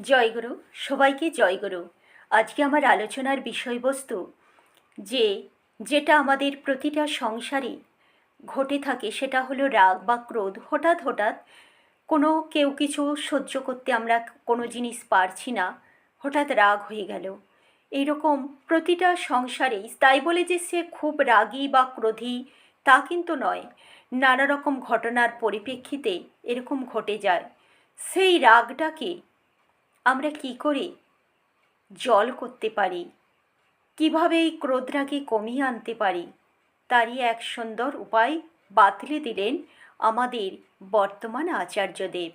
জয়গুরু সবাইকে জয়গুরু আজকে আমার আলোচনার বিষয়বস্তু যে, যেটা আমাদের প্রতিটা সংসারে ঘটে থাকে সেটা হলো রাগ বা ক্রোধ। হঠাৎ হঠাৎ কোনো কেউ কিছু সহ্য করতে আমরা কোনো জিনিস পারছি না, হঠাৎ রাগ হয়ে গেল। এইরকম প্রতিটা সংসারেই, তাই বলে যে সে খুব রাগী বা ক্রোধী, তা কিন্তু নয়। নানা রকম ঘটনার পরিপ্রেক্ষিতে এরকম ঘটে যায়। সেই রাগটাকে আমরা কি করে? জল করতে পারি। কীভাবে এই ক্রোধটাকে কমিয়ে আনতে পারি? তারই এক সুন্দর উপায় বাতলে দিলেন আমাদের বর্তমান আচার্যদেব।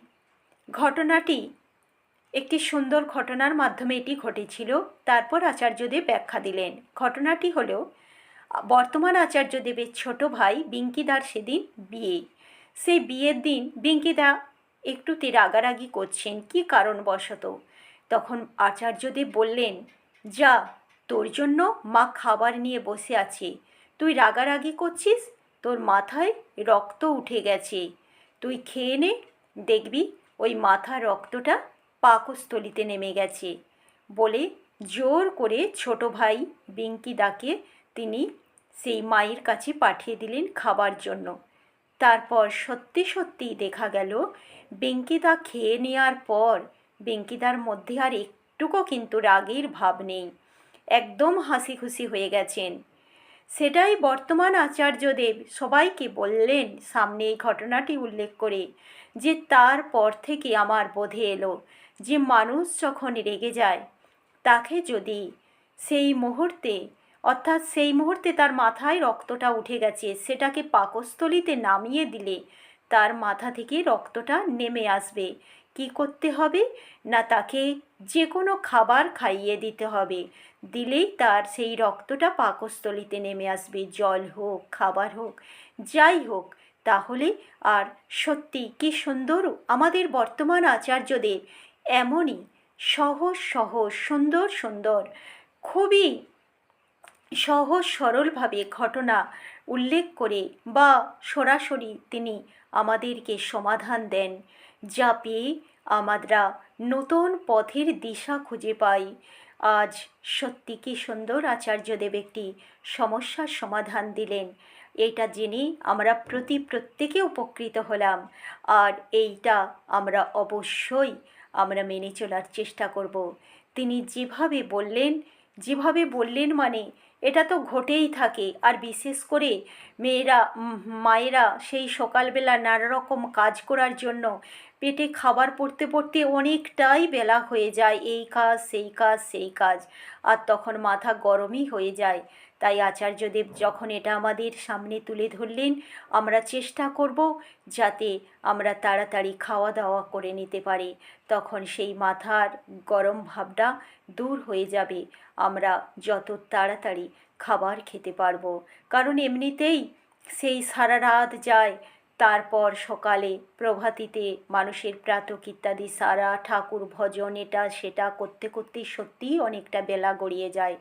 ঘটনাটি একটি সুন্দর ঘটনার মাধ্যমে এটি ঘটেছিল। তারপর আচার্যদেব ব্যাখ্যা দিলেন। ঘটনাটি হল, বর্তমান আচার্যদেবের ছোট ভাই বিঙ্কিদার সেদিন বিয়ে। সেই বিয়ের দিন বিঙ্কিদা একটুতে রাগারাগি করছেন। কি কারণবশত? তখন আচার্যদেব বললেন, যা, তোর জন্য মা খাবার নিয়ে বসে আছে। তুই রাগারাগি করছিস? তোর মাথায় রক্ত উঠে গেছে। তুই খেয়ে নে, দেখবি ওই মাথা রক্তটা পাকস্থলিতে নেমে গেছে। বলে জোর করে ছোট ভাই বিঙ্কিদাকে তিনি সেই মায়ের কাছে পাঠিয়ে দিলেন খাবার জন্য। তারপর সত্যি সত্যি দেখা গেল, বেঙ্কিদা খেয়ে নেওয়ার পর বেঙ্কিদার মধ্যে আর একটুকু কিন্তু রাগের ভাব নেই। একদম হাসি খুশি হয়ে গেছেন। সেটাই বর্তমান আচার্যদেব সবাইকে বললেন সামনে এই ঘটনাটি উল্লেখ করে যে তারপর থেকে আমার বোধে এলো যে মানুষ যখন রেগে যায়, তাকে যদি সেই মুহূর্তে, অর্থাৎ সেই মুহূর্তে তার মাথায় রক্তটা উঠে গেছে, সেটাকে পাকস্থলিতে নামিয়ে দিলে তার মাথা থেকে রক্তটা নেমে আসবে। কি করতে হবে? না, তাকে যে কোনো খাবার খাইয়ে দিতে হবে। দিলেই তার সেই রক্তটা পাকস্থলিতে নেমে আসবে। জল হোক, খাবার হোক, যাই হোক, তাহলে আর সত্যি কি সুন্দর আমাদের বর্তমান আচার্যদের এমনই সহজ সহজ, সুন্দর সুন্দর, খুবই সহজ, সরলভাবে ঘটনা উল্লেখ করে বা সরাসরি তিনি আমাদেরকে সমাধান দেন। যা পেয়ে আমরা নতুন পথের দিশা খুঁজে পাই। আজ সত্যি কি সুন্দর আচার্যদেব একটি সমস্যার সমাধান দিলেন। এটা জেনে আমরা প্রতি প্রত্যেকে উপকৃত হলাম। আর এইটা আমরা অবশ্যই আমরা মেনে চলার চেষ্টা করব। তিনি যেভাবে বললেন যেভাবে বললেন মানে এটা তো ঘটেই থাকে। আর বিশেষ করে মেয়েরা মায়েরা সেই সকালবেলা নানা রকম কাজ করার জন্য পেটে খাবার পড়তে পড়তে অনেকটাই বেলা হয়ে যায়। এই কাজ, সেই কাজ সেই কাজ। আর তখন মাথা গরমই হয়ে যায়। তাই আচার্যদেব যখন এটা আমাদের সামনে তুলে ধরলেন, আমরা চেষ্টা করব যাতে আমরা তাড়াতাড়ি খাওয়া দাওয়া করে নিতে পারি। তখন সেই মাথার গরম ভাবটা দূর হয়ে যাবে। আমরা যত তাড়াতাড়ি খাবার খেতে পারব। কারণ এমনিতেই সেই সারা রাত যায়। তারপর সকালে প্রভাতিতে মানুষের প্রাতক ইত্যাদি, সারা ঠাকুর ভজন এটা সেটা করতে করতে সত্যিই অনেকটা বেলা গড়িয়ে যায়।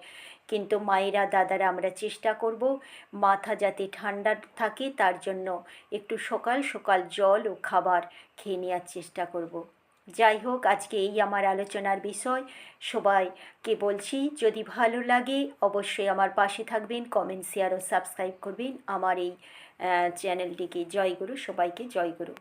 কিন্তু মায়েরা, দাদারা আমরা চেষ্টা করব মাথা যাতে ঠান্ডা থাকে তার জন্য একটু সকাল সকাল জল ও খাবার খেয়ে নেওয়ার চেষ্টা করব। যাই হোক, আজকে এই আমার আলোচনার বিষয়। সবাইকে বলছি, যদি ভালো লাগে, অবশ্যই আমার পাশে থাকবেন কমেন্ট শেয়ার ও সাবস্ক্রাইব করবেন। আমার এই চ্যানেলটিকে জয়গুরু সবাইকে জয়গুরু